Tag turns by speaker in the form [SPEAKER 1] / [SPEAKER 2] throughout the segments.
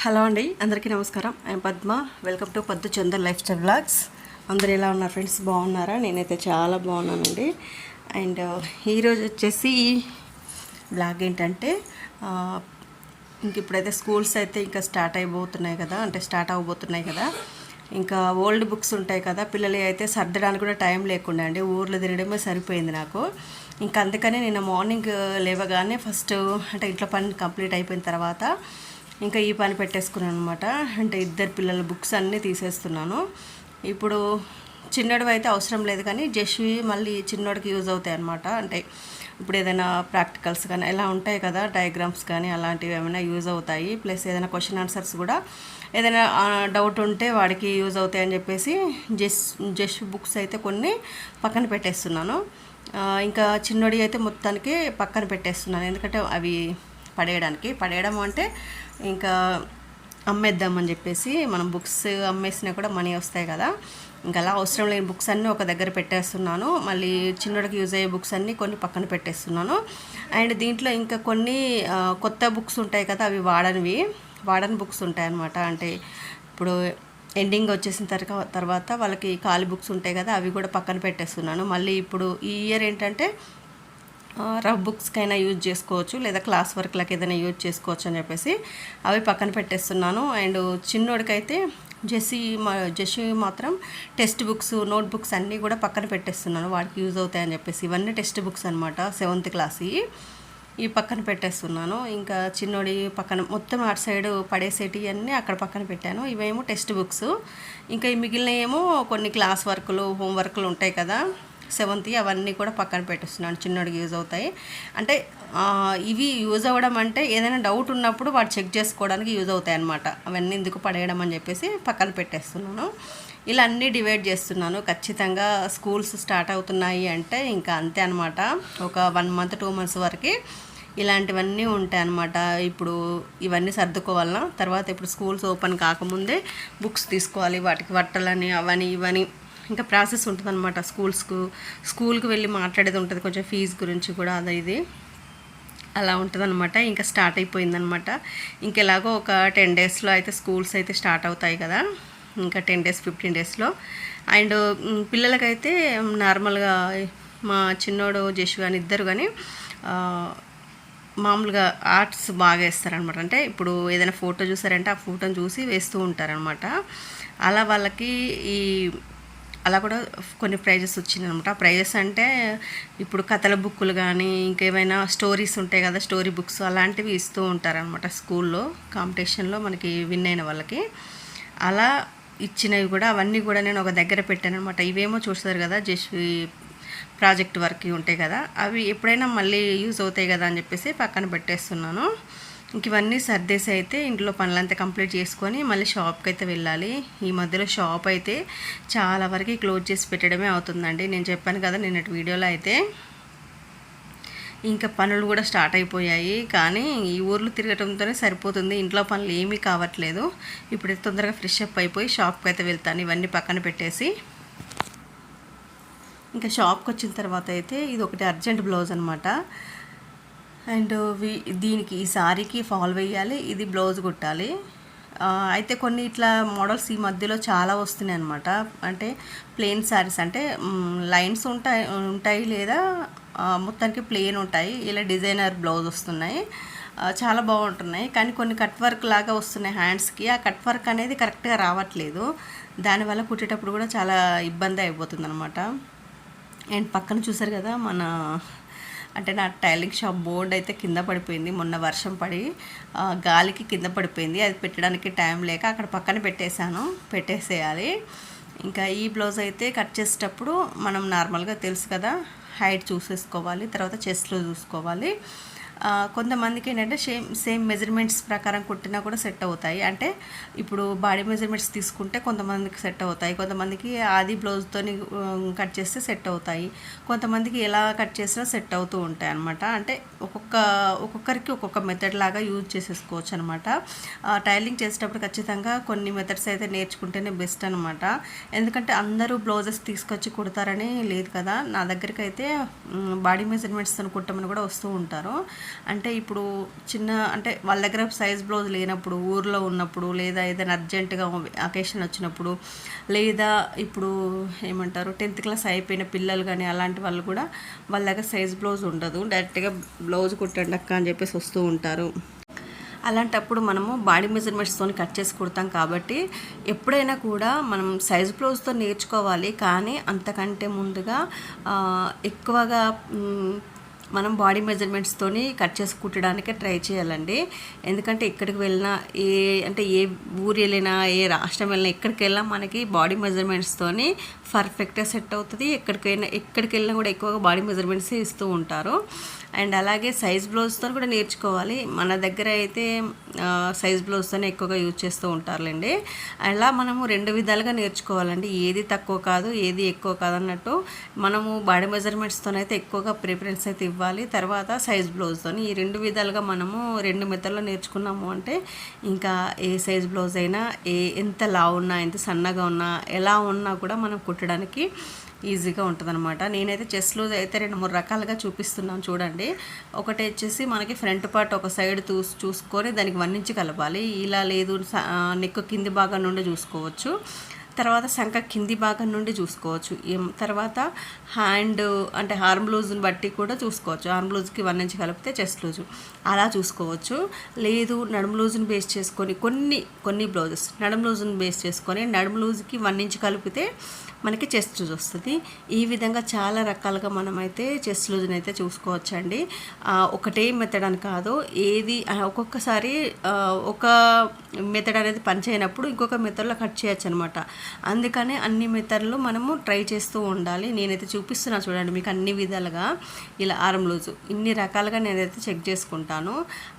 [SPEAKER 1] Hello అండి అందరికీ నమస్కారం. ఐఎమ్ పద్మ. వెల్కమ్ టు పద్దు చందన్ లైఫ్ స్టైల్ బ్లాగ్స్ అందరు ఎలా ఉన్నారు ఫ్రెండ్స్? బాగున్నారా? నేనైతే చాలా బాగున్నానండి. అండ్ ఈరోజు వచ్చేసి బ్లాగ్ ఏంటంటే ఇంక ఇప్పుడైతే స్కూల్స్ అయితే ఇంకా స్టార్ట్ అయిపోతున్నాయి కదా అంటే స్టార్ట్ అవబోతున్నాయి కదా. ఇంకా ఓల్డ్ బుక్స్ ఉంటాయి కదా పిల్లలు అయితే సర్దడానికి కూడా టైం లేకుండా అండి ఊర్లో తిరగడమే సరిపోయింది నాకు. ఇంకా అందుకనే నేను మార్నింగ్ లేవగానే ఫస్ట్ అంటే ఇంట్లో పని కంప్లీట్ అయిపోయిన తర్వాత ఇంకా ఈ పని పెట్టేసుకున్నాను అనమాట అంటే ఇద్దరు పిల్లల బుక్స్ అన్నీ తీసేస్తున్నాను. ఇప్పుడు చిన్నడు అయితే అవసరం లేదు కానీ జస్వి మళ్ళీ చిన్నోడికి యూజ్ అవుతాయి అనమాట అంటే ఇప్పుడు ఏదైనా ప్రాక్టికల్స్ కానీ ఎలా ఉంటాయి కదా డయాగ్రామ్స్ కానీ అలాంటివి ఏమైనా యూజ్ అవుతాయి. ప్లస్ ఏదైనా క్వశ్చన్ ఆన్సర్స్ కూడా ఏదైనా డౌట్ ఉంటే వాడికి యూజ్ అవుతాయని చెప్పేసి జస్ జస్ట్ బుక్స్ అయితే కొన్ని పక్కన పెట్టేస్తున్నాను. ఇంకా చిన్నోడి అయితే మొత్తానికి పక్కన పెట్టేస్తున్నాను. ఎందుకంటే అవి పడేయడానికి. పడేయడం అంటే ఇంకా అమ్మేద్దామని చెప్పేసి మనం బుక్స్ అమ్మేసినా కూడా మనీ వస్తాయి కదా. ఇంకా అలా అవసరం లేని బుక్స్ అన్నీ ఒక దగ్గర పెట్టేస్తున్నాను. మళ్ళీ చిన్నోడికి యూజ్ అయ్యే బుక్స్ అన్నీ కొన్ని పక్కన పెట్టేస్తున్నాను. అండ్ దీంట్లో ఇంకా కొన్ని కొత్త బుక్స్ ఉంటాయి కదా అవి వాడనివి. వాడని బుక్స్ ఉంటాయి అన్నమాట. అంటే ఇప్పుడు ఎండింగ్ వచ్చేసిన తర్వాత తర్వాత వాళ్ళకి ఖాళీ బుక్స్ ఉంటాయి కదా అవి కూడా పక్కన పెట్టేస్తున్నాను. మళ్ళీ ఇప్పుడు ఈ ఇయర్ ఏంటంటే రఫ్ బుక్స్కైనా యూజ్ చేసుకోవచ్చు లేదా క్లాస్ వర్క్లకు ఏదైనా యూజ్ చేసుకోవచ్చు అని చెప్పేసి అవి పక్కన పెట్టేస్తున్నాను. అండ్ చిన్నోడికైతే జెస్సీ మా జెస్సీ మాత్రం టెక్స్ట్ బుక్స్ నోట్ బుక్స్ అన్నీ కూడా పక్కన పెట్టేస్తున్నాను. వాడికి యూజ్ అవుతాయని చెప్పేసి ఇవన్నీ టెక్స్ట్ బుక్స్ అనమాట సెవెంత్ క్లాస్. ఈ పక్కన పెట్టేస్తున్నాను. ఇంకా చిన్నోడి పక్కన మొత్తం అటు సైడ్ పడేసేటి అన్నీ అక్కడ పక్కన పెట్టాను. ఇవేమో టెక్స్ట్ బుక్స్. ఇంకా ఈ మిగిలిన ఏమో కొన్ని క్లాస్ వర్కులు హోంవర్క్లు ఉంటాయి కదా. సెవెంత్ అవన్నీ కూడా పక్కన పెట్టేస్తున్నాను. చిన్నోడికి యూజ్ అవుతాయి. అంటే ఇవి యూజ్ అవ్వడం అంటే ఏదైనా డౌట్ ఉన్నప్పుడు వాడు చెక్ చేసుకోవడానికి యూజ్ అవుతాయి అనమాట అవన్నీ ఎందుకు పడేయడం అని చెప్పేసి పక్కన పెట్టేస్తున్నాను. ఇలా అన్నీ డివైడ్ చేస్తున్నాను. ఖచ్చితంగా స్కూల్స్ స్టార్ట్ అవుతున్నాయి అంటే ఇంకా అంతే అనమాట ఒక వన్ మంత్ టూ మంత్స్ వరకు ఇలాంటివన్నీ ఉంటాయి అన్నమాట. ఇప్పుడు ఇవన్నీ సర్దుకోవాలన్నా తర్వాత ఇప్పుడు స్కూల్స్ ఓపెన్ కాకముందే బుక్స్ తీసుకోవాలి. వాటికి బట్టలని అవని ఇవని ఇంకా ప్రాసెస్ ఉంటుంది అనమాట స్కూల్స్కు. స్కూల్కి వెళ్ళి మాట్లాడేది ఉంటుంది కొంచెం ఫీజు గురించి కూడా అది ఇది. అలా ఉంటుందన్నమాట. ఇంకా స్టార్ట్ అయిపోయిందనమాట ఇంకెలాగో ఒక టెన్ డేస్లో అయితే స్కూల్స్ అయితే స్టార్ట్ అవుతాయి కదా. ఇంకా టెన్ డేస్ ఫిఫ్టీన్ డేస్లో. అండ్ పిల్లలకైతే నార్మల్గా మా చిన్నోడు జషు కానీ ఇద్దరు కానీ మామూలుగా ఆర్ట్స్ బాగా వేస్తారనమాట అంటే ఇప్పుడు ఏదైనా ఫోటో చూసారంటే ఆ ఫోటోని చూసి వేస్తూ ఉంటారనమాట అలా వాళ్ళకి ఈ అలా కూడా కొన్ని ప్రైజెస్ వచ్చిందనమాట. ఆ ప్రైజెస్ అంటే ఇప్పుడు కథల బుక్కులు కానీ ఇంకేమైనా స్టోరీస్ ఉంటాయి కదా స్టోరీ బుక్స్ అలాంటివి ఇస్తూ ఉంటారనమాట స్కూల్లో కాంపిటీషన్లో మనకి విన్ అయిన వాళ్ళకి. అలా ఇచ్చినవి కూడా అవన్నీ కూడా నేను ఒక దగ్గర పెట్టాను అనమాట ఇవేమో చూస్తారు కదా జస్ట్ ప్రాజెక్ట్ వర్క్ ఉంటాయి కదా అవి ఎప్పుడైనా మళ్ళీ యూజ్ అవుతాయి కదా అని చెప్పేసి పక్కన పెట్టేస్తున్నాను. ఇంక ఇవన్నీ సర్దేసి అయితే ఇంట్లో పనులంతా కంప్లీట్ చేసుకొని మళ్ళీ షాప్కి అయితే వెళ్ళాలి. ఈ మధ్యలో షాప్ అయితే చాలా వరకు క్లోజ్ చేసి పెట్టడమే అవుతుందండి. నేను చెప్పాను కదా నిన్నటి వీడియోలో అయితే. ఇంకా పనులు కూడా స్టార్ట్ అయిపోయాయి. కానీ ఈ ఊర్లో తిరగడంతోనే సరిపోతుంది. ఇంట్లో పనులు ఏమీ కావట్లేదు. ఇప్పుడు తొందరగా ఫ్రెష్ అప్ అయిపోయి షాప్కి అయితే వెళ్తాను. ఇవన్నీ పక్కన పెట్టేసి. ఇంకా షాప్కి వచ్చిన తర్వాత అయితే ఇది ఒకటి అర్జెంట్ బ్లౌజ్ అనమాట అండ్ దీనికి ఈ సారీకి ఫాల్ వేయాలి ఇది బ్లౌజ్ కుట్టాలి. అయితే కొన్ని ఇట్లా మోడల్స్ ఈ మధ్యలో చాలా వస్తున్నాయి అనమాట అంటే ప్లెయిన్ శారీస్ అంటే లైన్స్ ఉంటాయి ఉంటాయి లేదా మొత్తానికి ప్లెయిన్ ఉంటాయి. ఇలా డిజైనర్ బ్లౌజ్ వస్తున్నాయి. చాలా బాగుంటున్నాయి. కానీ కొన్ని కట్ వర్క్ లాగా వస్తున్నాయి హ్యాండ్స్కి. ఆ కట్ వర్క్ అనేది కరెక్ట్గా రావట్లేదు. దానివల్ల కుట్టేటప్పుడు కూడా చాలా ఇబ్బంది అయిపోతుంది అనమాట అండ్ పక్కన చూసారు కదా మన అంటే నా టైలింగ్ షాప్ బోర్డ్ అయితే కింద పడిపోయింది. మొన్న వర్షం పడి గాలికి కింద పడిపోయింది. అది పెట్టడానికి టైం లేక అక్కడ పక్కన పెట్టేశాను. పెట్టేసేయాలి. ఇంకా ఈ బ్లౌజ్ అయితే కట్ చేసేటప్పుడు మనం నార్మల్గా తెలుసు కదా హైట్ చూసేసుకోవాలి తర్వాత చెస్ట్లో చూసుకోవాలి. కొంతమందికి ఏంటంటే సేమ్ సేమ్ మెజర్మెంట్స్ ప్రకారం కుట్టినా కూడా సెట్ అవుతాయి. అంటే ఇప్పుడు బాడీ మెజర్మెంట్స్ తీసుకుంటే కొంతమందికి సెట్ అవుతాయి. కొంతమందికి ఆది బ్లౌజ్తో కట్ చేస్తే సెట్ అవుతాయి. కొంతమందికి ఎలా కట్ చేసినా సెట్ అవుతూ ఉంటాయి అనమాట అంటే ఒక్కొక్క ఒక్కొక్కరికి ఒక్కొక్క మెథడ్ లాగా యూజ్ చేసేసుకోవచ్చు అనమాట టైలింగ్ చేసేటప్పుడు ఖచ్చితంగా కొన్ని మెథడ్స్ అయితే నేర్చుకుంటేనే బెస్ట్ అనమాట ఎందుకంటే అందరూ బ్లౌజెస్ తీసుకొచ్చి కుడతారని లేదు కదా. నా దగ్గరికి అయితే బాడీ మెజర్మెంట్స్తో కుట్టమని కూడా వస్తూ ఉంటారు. అంటే ఇప్పుడు చిన్న అంటే వాళ్ళ దగ్గర సైజ్ బ్లౌజ్ లేనప్పుడు ఊర్లో ఉన్నప్పుడు లేదా ఏదైనా అర్జెంటుగా అకేషన్ వచ్చినప్పుడు లేదా ఇప్పుడు ఏమంటారు టెన్త్ క్లాస్ అయిపోయిన పిల్లలు కానీ అలాంటి వాళ్ళు కూడా వాళ్ళ దగ్గర సైజ్ బ్లౌజ్ ఉండదు. డైరెక్ట్గా బ్లౌజ్ కుట్టండి అక్క అని చెప్పేసి వస్తూ ఉంటారు. అలాంటప్పుడు మనము బాడీ మెజర్మెంట్స్తో కట్ చేసి కుడతాం కాబట్టి ఎప్పుడైనా కూడా మనం సైజ్ బ్లౌజ్తో నేర్చుకోవాలి. కానీ అంతకంటే ముందుగా ఎక్కువగా మనం బాడీ మెజర్మెంట్స్తోని కట్ చేసి కుట్టడానికే ట్రై చేయాలండి. ఎందుకంటే ఎక్కడికి వెళ్ళినా ఏ అంటే ఏ ఊరు వెళ్ళినా ఏ రాష్ట్రం వెళ్ళినా ఎక్కడికి వెళ్ళినా మనకి బాడీ మెజర్మెంట్స్తోని పర్ఫెక్ట్గా సెట్ అవుతుంది. ఎక్కడికైనా ఎక్కడికి వెళ్ళినా కూడా ఎక్కువగా బాడీ మెజర్మెంట్స్ ఇస్తూ ఉంటారు. అండ్ అలాగే సైజ్ బ్లౌజ్తో కూడా నేర్చుకోవాలి. మన దగ్గర అయితే సైజ్ బ్లౌజ్తోనే ఎక్కువగా యూజ్ చేస్తూ ఉంటారులేండి. అలా మనము రెండు విధాలుగా నేర్చుకోవాలండి. ఏది తక్కువ కాదు ఏది ఎక్కువ కాదు అన్నట్టు. మనము బాడీ మెజర్మెంట్స్తోనైతే ఎక్కువగా ప్రిఫరెన్స్ అయితే ఇవ్వాలి. తర్వాత సైజ్ బ్లౌజ్తో ఈ రెండు విధాలుగా మనము రెండు మెథడ్లో నేర్చుకున్నాము అంటే ఇంకా ఏ సైజ్ బ్లౌజ్ అయినా ఏ ఎంత లావు ఉన్నా ఎంత సన్నగా ఉన్నా ఎలా ఉన్నా కూడా మనం కుట్టడానికి ఈజీగా ఉంటుందన్నమాట. నేనైతే చెస్లో అయితే రెండు మూడు రకాలుగా చూపిస్తున్నాను చూడండి. ఒకటి వచ్చేసి మనకి ఫ్రంట్ పార్ట్ ఒక సైడ్ చూసి చూసుకొని దానికి వన్ ఇంచ్ కలపాలి. ఇలా లేదు స- నెక్ కింది భాగం నుండి చూసుకోవచ్చు. తర్వాత శంఖ కింది భాగం నుండి చూసుకోవచ్చు. ఏం- తర్వాత హ్యాండ్ అంటే హార్మ్ లూజ్ని బట్టి కూడా చూసుకోవచ్చు. హార్మ్ లూజ్కి వన్ ఇంచ్ కలిపితే చెస్ట్ లూజు. అలా చూసుకోవచ్చు. లేదు నడుము లూజ్ని బేస్ చేసుకొని కొన్ని కొన్ని బ్లౌజెస్ నడుము లూజ్ని బేస్ చేసుకొని నడుము లూజ్కి వన్ ఇంచ్ కలిపితే మనకి చెస్ట్ లూజ్ వస్తుంది. ఈ విధంగా చాలా రకాలుగా మనమైతే చెస్ట్ లూజ్ని అయితే చూసుకోవచ్చండి. ఒకటే మెథడ్ అని కాదు. ఏది ఒక్కొక్కసారి ఒక మెథడ్ అనేది పనిచేయనప్పుడు ఇంకొక మెథడ్లో కట్ చేయొచ్చు అనమాట అందుకనే అన్ని మెథడ్లు మనము ట్రై చేస్తూ ఉండాలి. నేనైతే చూపిస్తున్నా చూడండి మీకు అన్ని విధాలుగా ఇలా ఆరం లూజు ఇన్ని రకాలుగా నేనైతే చెక్ చేసుకుంటాను.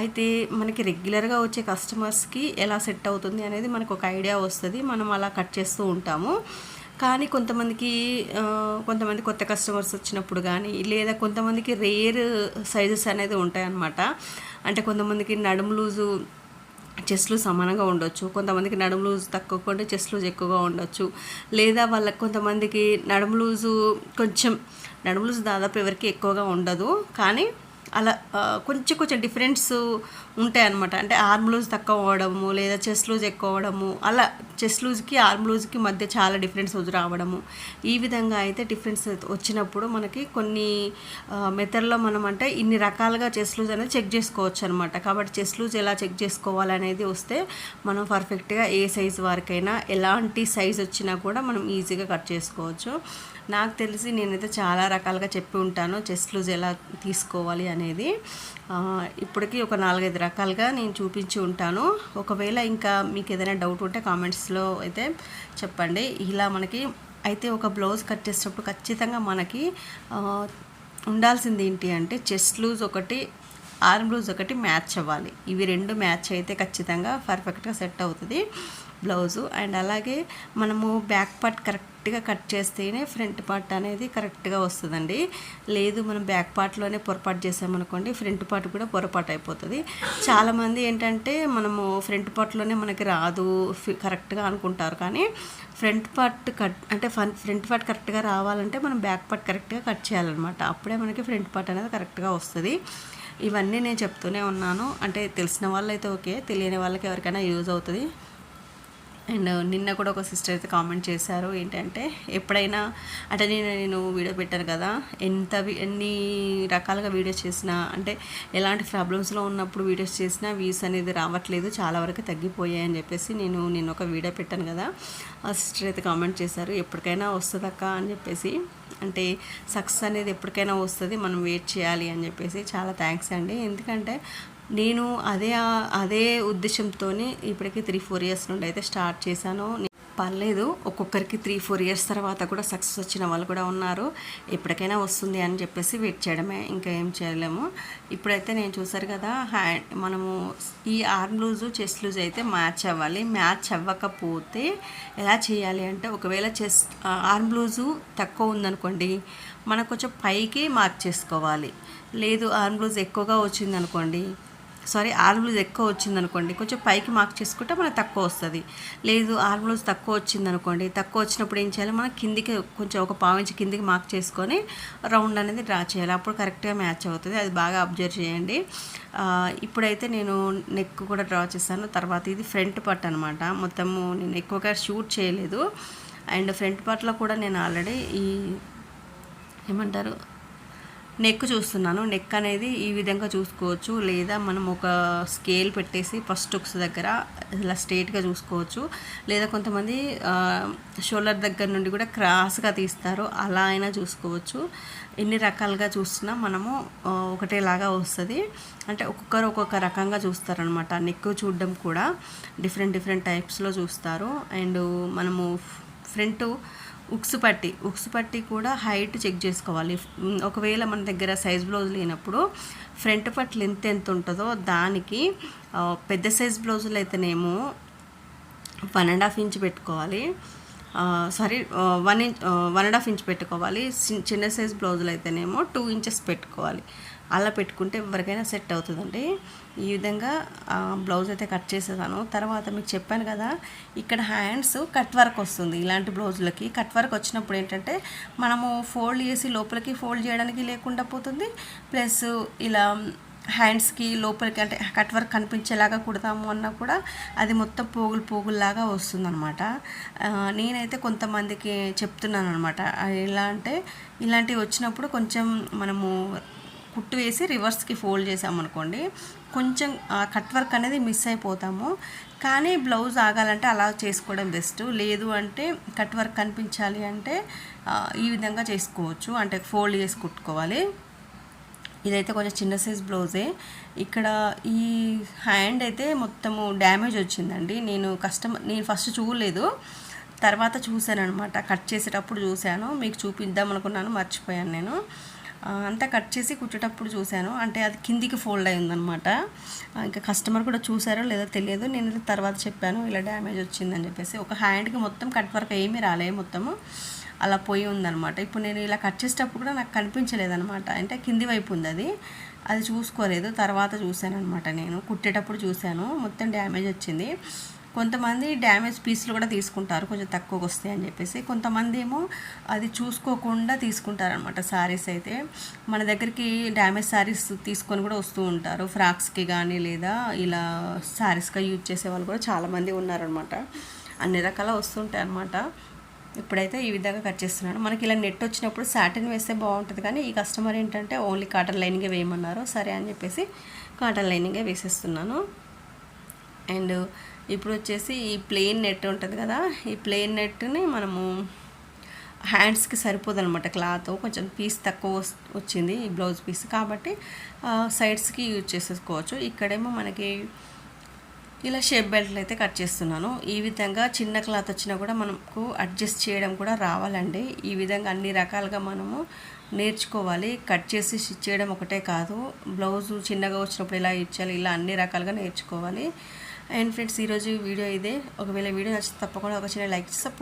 [SPEAKER 1] అయితే మనకి రెగ్యులర్గా వచ్చే కస్టమర్స్కి ఎలా సెట్ అవుతుంది అనేది మనకు ఒక ఐడియా వస్తుంది. మనం అలా కట్ చేస్తూ ఉంటాము. కానీ కొంతమందికి కొంతమంది కొత్త కస్టమర్స్ వచ్చినప్పుడు కానీ లేదా కొంతమందికి రేర్ సైజెస్ అనేది ఉంటాయన్నమాట. అంటే కొంతమందికి నడుము లూజు చెస్ట్లు సమానంగా ఉండొచ్చు. కొంతమందికి నడుము లూజ్ తక్కువ ఉంటే చెస్ట్ లూజ్ ఎక్కువగా ఉండొచ్చు. లేదా వాళ్ళకి కొంతమందికి నడుము లూజు కొంచెం నడుము లూజ్ దాదాపు ఎవరికి ఎక్కువగా ఉండదు. కానీ అలా కొంచెం కొంచెం డిఫరెన్స్ ఉంటాయి అనమాట అంటే ఆర్మ్ లూజ్ తక్కువ అవ్వడము లేదా చెస్ట్ లూజ్ ఎక్కువ అవ్వడము అలా చెస్ట్ లూజ్కి ఆర్మ్ లూజ్కి మధ్య చాలా డిఫరెన్స్ రావడము. ఈ విధంగా అయితే డిఫరెన్స్ వచ్చినప్పుడు మనకి కొన్ని మెథడ్లో మనం అంటే ఇన్ని రకాలుగా చెస్ లూజ్ అనేది చెక్ చేసుకోవచ్చు అనమాట కాబట్టి చెస్ లూజ్ ఎలా చెక్ చేసుకోవాలనేది వస్తే మనం పర్ఫెక్ట్గా ఏ సైజ్ వారికైనా ఎలాంటి సైజ్ వచ్చినా కూడా మనం ఈజీగా కట్ చేసుకోవచ్చు. నాకు తెలిసి నేనైతే చాలా రకాలుగా చెప్పి ఉంటాను చెస్ట్ లూజ్ ఎలా తీసుకోవాలి అనేది. ఇప్పటికీ ఒక నాలుగైదు రకాలుగా నేను చూపించి ఉంటాను. ఒకవేళ ఇంకా మీకు ఏదైనా డౌట్ ఉంటే కామెంట్స్లో అయితే చెప్పండి. ఇలా మనకి అయితే ఒక బ్లౌజ్ కట్ చేసేటప్పుడు ఖచ్చితంగా మనకి ఉండాల్సింది ఏంటి అంటే చెస్ట్ లూజ్ ఒకటి ఆర్మ్ లూజ్ ఒకటి మ్యాచ్ అవ్వాలి. ఇవి రెండు మ్యాచ్ అయితే ఖచ్చితంగా పర్ఫెక్ట్గా సెట్ అవుతుంది. బ్లౌజు. అండ్ అలాగే మనము బ్యాక్ పార్ట్ కరెక్ట్గా కట్ చేస్తేనే ఫ్రంట్ పార్ట్ అనేది కరెక్ట్గా వస్తుందండి. లేదు మనం బ్యాక్ పార్ట్లోనే పొరపాటు చేసామనుకోండి ఫ్రంట్ పార్ట్ కూడా పొరపాటు అయిపోతుంది. చాలామంది ఏంటంటే మనము ఫ్రంట్ పార్ట్లోనే మనకి రాదు కరెక్ట్గా అనుకుంటారు. కానీ ఫ్రంట్ పార్ట్ కట్ అంటే ఫన్ ఫ్రంట్ పార్ట్ కరెక్ట్గా రావాలంటే మనం బ్యాక్ పార్ట్ కరెక్ట్గా కట్ చేయాలన్నమాట. అప్పుడే మనకి ఫ్రంట్ పార్ట్ అనేది కరెక్ట్గా వస్తుంది. ఇవన్నీ నేను చెప్తూనే ఉన్నాను. అంటే తెలిసిన వాళ్ళైతే ఓకే తెలియని వాళ్ళకి ఎవరికైనా యూజ్ అవుతుంది. అండ్ నిన్న కూడా ఒక సిస్టర్ అయితే కామెంట్ చేశారు ఏంటంటే ఎప్పుడైనా అంటే నేను నేను వీడియో పెట్టాను కదా ఎంత ఎన్ని రకాలుగా వీడియోస్ చేసినా అంటే ఎలాంటి ప్రాబ్లమ్స్లో ఉన్నప్పుడు వీడియోస్ చేసినా వ్యూస్ అనేది రావట్లేదు చాలా వరకు తగ్గిపోయాయి అని చెప్పేసి నేను నిన్న ఒక వీడియో పెట్టాను కదా ఆ సిస్టర్ అయితే కామెంట్ చేశారు ఎప్పటికైనా వస్తుందక్క అని చెప్పేసి అంటే సక్సెస్ అనేది ఎప్పటికైనా వస్తుంది మనం వెయిట్ చేయాలి అని చెప్పేసి చాలా థ్యాంక్స్ అండి. ఎందుకంటే నేను అదే అదే ఉద్దేశంతోనే ఇప్పటికి త్రీ ఫోర్ ఇయర్స్ నుండి అయితే స్టార్ట్ చేశాను. పర్లేదు ఒక్కొక్కరికి త్రీ ఫోర్ ఇయర్స్ తర్వాత కూడా సక్సెస్ వచ్చిన వాళ్ళు కూడా ఉన్నారు. ఎప్పటికైనా వస్తుంది అని చెప్పేసి వెయిట్ చేయడమే ఇంకా ఏం చేయలేము. ఇప్పుడైతే నేను చూసారు కదా హ్యాండ్ మనము ఈ ఆర్మ్ లూజు చెస్ట్ లూజ్ అయితే మ్యాచ్ అవ్వాలి. మ్యాచ్ అవ్వకపోతే ఎలా చేయాలి అంటే ఒకవేళ చెస్ట్ ఆర్మ్ లూజు తక్కువ ఉందనుకోండి మనం కొంచెం పైకి మార్క్ చేసుకోవాలి. లేదు ఆర్మ్ లూజ్ ఎక్కువగా వచ్చిందనుకోండి సారీ ఆర్మ్లూజ్ ఎక్కువ వచ్చింది అనుకోండి కొంచెం పైకి మార్క్ చేసుకుంటే మనకు తక్కువ వస్తుంది. లేదు ఆర్మ్లూజ్ తక్కువ వచ్చింది అనుకోండి తక్కువ వచ్చినప్పుడు ఏం చేయాలి? మనం కిందికి కొంచెం ఒక పావు కిందికి మార్క్ చేసుకొని రౌండ్ అనేది డ్రా చేయాలి. అప్పుడు కరెక్ట్గా మ్యాచ్ అవుతుంది. అది బాగా అబ్జర్వ్ చేయండి. ఇప్పుడైతే నేను నెక్ కూడా డ్రా చేశాను. తర్వాత ఇది ఫ్రంట్ పట్ అనమాట మొత్తము నేను ఎక్కువగా షూట్ చేయలేదు. అండ్ ఫ్రంట్ పార్ట్లో కూడా నేను ఆల్రెడీ ఈ ఏమంటారు? నెక్ చూస్తున్నాను. నెక్ అనేది ఈ విధంగా చూసుకోవచ్చు. లేదా మనం ఒక స్కేల్ పెట్టేసి ఫస్ట్ ఉక్స్ దగ్గర ఇలా స్ట్రేట్గా చూసుకోవచ్చు. లేదా కొంతమంది షోల్డర్ దగ్గర నుండి కూడా క్రాస్గా తీస్తారు. అలా అయినా చూసుకోవచ్చు. ఎన్ని రకాలుగా చూసినా మనము ఒకటేలాగా వస్తుంది. అంటే ఒక్కొక్కరు ఒక్కొక్క రకంగా చూస్తారనమాట నెక్ చూడడం కూడా డిఫరెంట్ డిఫరెంట్ టైప్స్లో చూస్తారు. అండ్ మనము ఫ్రంట్ ఉక్స్ పట్టి ఉక్స్ పట్టి కూడా హైట్ చెక్ చేసుకోవాలి. ఒకవేళ మన దగ్గర సైజ్ బ్లౌజ్ లేనప్పుడు ఫ్రంట్ పట్ లెంత్ ఎంత ఉంటుందో దానికి పెద్ద సైజ్ బ్లౌజులు అయితేనేమో వన్ అండ్ హాఫ్ ఇంచ్ పెట్టుకోవాలి. Sorry one inch one and half inch పెట్టుకోవాలి. చిన్న సైజ్ బ్లౌజులు అయితేనేమో టూ ఇంచెస్ పెట్టుకోవాలి. అలా పెట్టుకుంటే ఎవరికైనా సెట్ అవుతుందండి. ఈ విధంగా బ్లౌజ్ అయితే కట్ చేసేసాను. తర్వాత మీకు చెప్పాను కదా ఇక్కడ హ్యాండ్స్ కట్ వర్క్ వస్తుంది. ఇలాంటి బ్లౌజులకి కట్ వర్క్ వచ్చినప్పుడు ఏంటంటే మనము ఫోల్డ్ చేసి లోపలికి ఫోల్డ్ చేయడానికి లేకుండా పోతుంది. ప్లస్ ఇలా హ్యాండ్స్కి లోపలికి అంటే కట్ వర్క్ కనిపించేలాగా కుడతాము అన్నా కూడా అది మొత్తం పోగులు పోగుల్లాగా వస్తుందనమాట నేనైతే కొంతమందికి చెప్తున్నాను అనమాట ఎలా అంటే ఇలాంటివి వచ్చినప్పుడు కొంచెం మనము కుట్టు వేసి రివర్స్కి ఫోల్డ్ చేసామనుకోండి కొంచెం ఆ కట్ వర్క్ అనేది మిస్ అయిపోతాము. కానీ బ్లౌజ్ ఆగాలంటే అలా చేసుకోవడం బెస్ట్. లేదు అంటే కట్ వర్క్ కనిపించాలి అంటే ఈ విధంగా చేసుకోవచ్చు. అంటే ఫోల్డ్ చేసి కుట్టుకోవాలి. ఇదైతే కొంచెం చిన్న సైజ్ బ్లౌజే ఇక్కడ ఈ హ్యాండ్ అయితే మొత్తము డ్యామేజ్ వచ్చిందండి. నేను కస్టమర్ నేను ఫస్ట్ చూడలేదు. తర్వాత చూశాను అనమాట కట్ చేసేటప్పుడు చూశాను. మీకు చూపిద్దాం అనుకున్నాను మర్చిపోయాను నేను. అంతా కట్ చేసి కుట్టేటప్పుడు చూశాను. అంటే అది కిందికి ఫోల్డ్ అయి ఉందన్నమాట. ఇంకా కస్టమర్ కూడా చూసారో లేదో తెలియదు. నేను తర్వాత చెప్పాను ఇలా డ్యామేజ్ వచ్చిందని చెప్పేసి. ఒక హ్యాండ్కి మొత్తం కట్ వర్క్ ఏమీ రాలే మొత్తము. అలా పోయి ఉందనమాట ఇప్పుడు నేను ఇలా కట్ చేసేటప్పుడు కూడా నాకు కనిపించలేదనమాట అంటే కింది వైపు ఉంది అది. అది చూసుకోలేదు. తర్వాత చూశాను అనమాట నేను. కుట్టేటప్పుడు చూశాను. మొత్తం డ్యామేజ్ వచ్చింది. కొంతమంది డ్యామేజ్ పీసులు కూడా తీసుకుంటారు. కొంచెం తక్కువకి వస్తాయి అని చెప్పేసి. కొంతమంది ఏమో అది చూసుకోకుండా తీసుకుంటారనమాట శారీస్ అయితే. మన దగ్గరికి డ్యామేజ్ శారీస్ తీసుకొని కూడా వస్తూ ఉంటారు. ఫ్రాక్స్కి కానీ లేదా ఇలా శారీస్గా యూజ్ చేసే వాళ్ళు కూడా చాలామంది ఉన్నారనమాట అన్ని రకాల వస్తుంటాయి అనమాట ఇప్పుడైతే ఈ విధంగా కట్ చేస్తున్నాను మనకి ఇలా నెట్ వచ్చినప్పుడు సాటిన్ వేస్తే బాగుంటుంది. కానీ ఈ కస్టమర్ ఏంటంటే ఓన్లీ కాటన్ లైనింగే వేయమన్నారు. సరే అని చెప్పేసి కాటన్ లైనింగే వేసేస్తున్నాను. అండ్ ఇప్పుడు వచ్చేసి ఈ ప్లెయిన్ నెట్ ఉంటుంది కదా ఈ ప్లెయిన్ నెట్ని మనము హ్యాండ్స్కి సరిపోదు అనమాట క్లాత్. కొంచెం పీస్ తక్కువ వచ్చింది ఈ బ్లౌజ్ పీస్. కాబట్టి సైడ్స్కి యూజ్ చేసేసుకోవచ్చు. ఇక్కడేమో మనకి ఇలా షేప్ బెల్ట్లు అయితే కట్ చేస్తున్నాను. ఈ విధంగా చిన్న క్లాత్ వచ్చినా కూడా మనకు అడ్జస్ట్ చేయడం కూడా రావాలండి. ఈ విధంగా అన్ని రకాలుగా మనము నేర్చుకోవాలి. కట్ చేసి స్టిచ్ చేయడం ఒకటే కాదు. బ్లౌజు చిన్నగా వచ్చినప్పుడు ఇలా ఇచ్చాలి ఇలా అన్ని రకాలుగా నేర్చుకోవాలి. అండ్ ఫ్రెండ్స్ ఈరోజు వీడియో ఇదే. ఒకవేళ వీడియో నచ్చితే తప్పకుండా ఒక చిన్న లైక్ సపోర్ట్